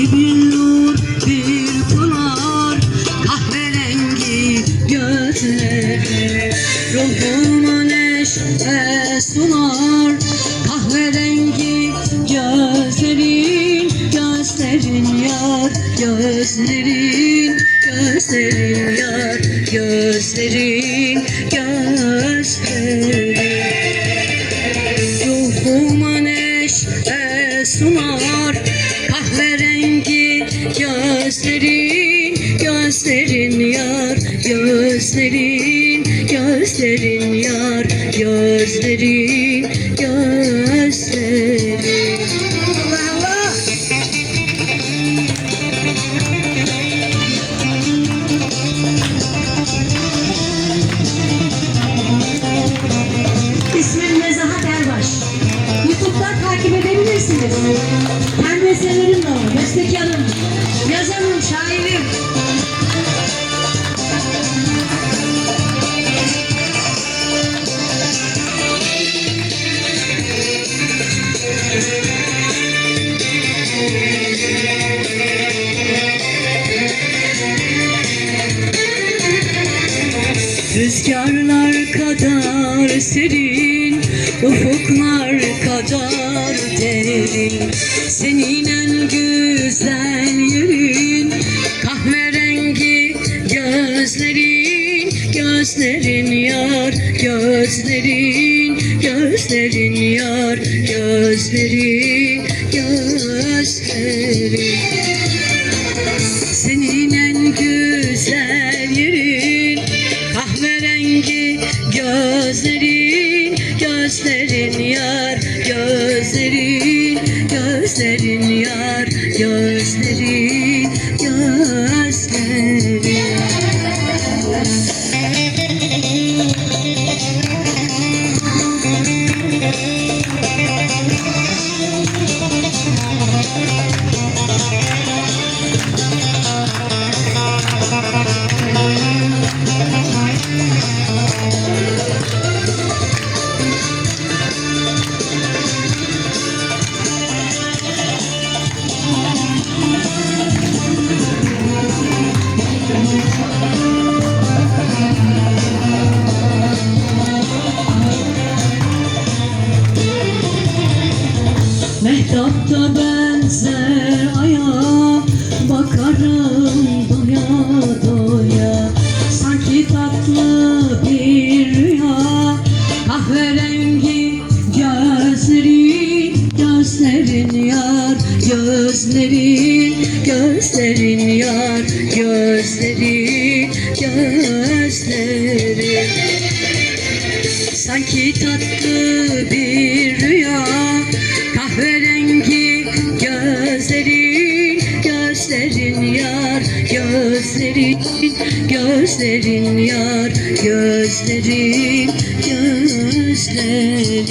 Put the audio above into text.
Bir nur bir pınar kahverengi gözleri Ruhuma neşe kahverengi gözlerin Gözlerin yar gözlerin Gözlerin yar gözlerin Gözlerin. Ruhuma neşe sunar kahverengi Gözlerin yar Gözlerin Gözlerin yar Gözlerin kadar serin Ufuklar kadar derin. Senin en güzel yerin Kahverengi gözlerin Gözlerin yar Gözlerin Gözlerin yar Gözlerin Gözlerin. Senin en güzel yerin Kahverengi gözlerin Gözlerin yar Gözlerin Gözlerin yar Gözlerin Gözlerin Mehtapta benzer aya Bakarım doya doya. Sanki tatlı bir rüya Kahverengi gözlerin Gözlerin yar Gözlerin Gözlerin yar Gözlerin Gözlerin. Sanki tatlı bir Gözlerin yar Gözlerin Gözlerin yar Gözlerin Gözlerin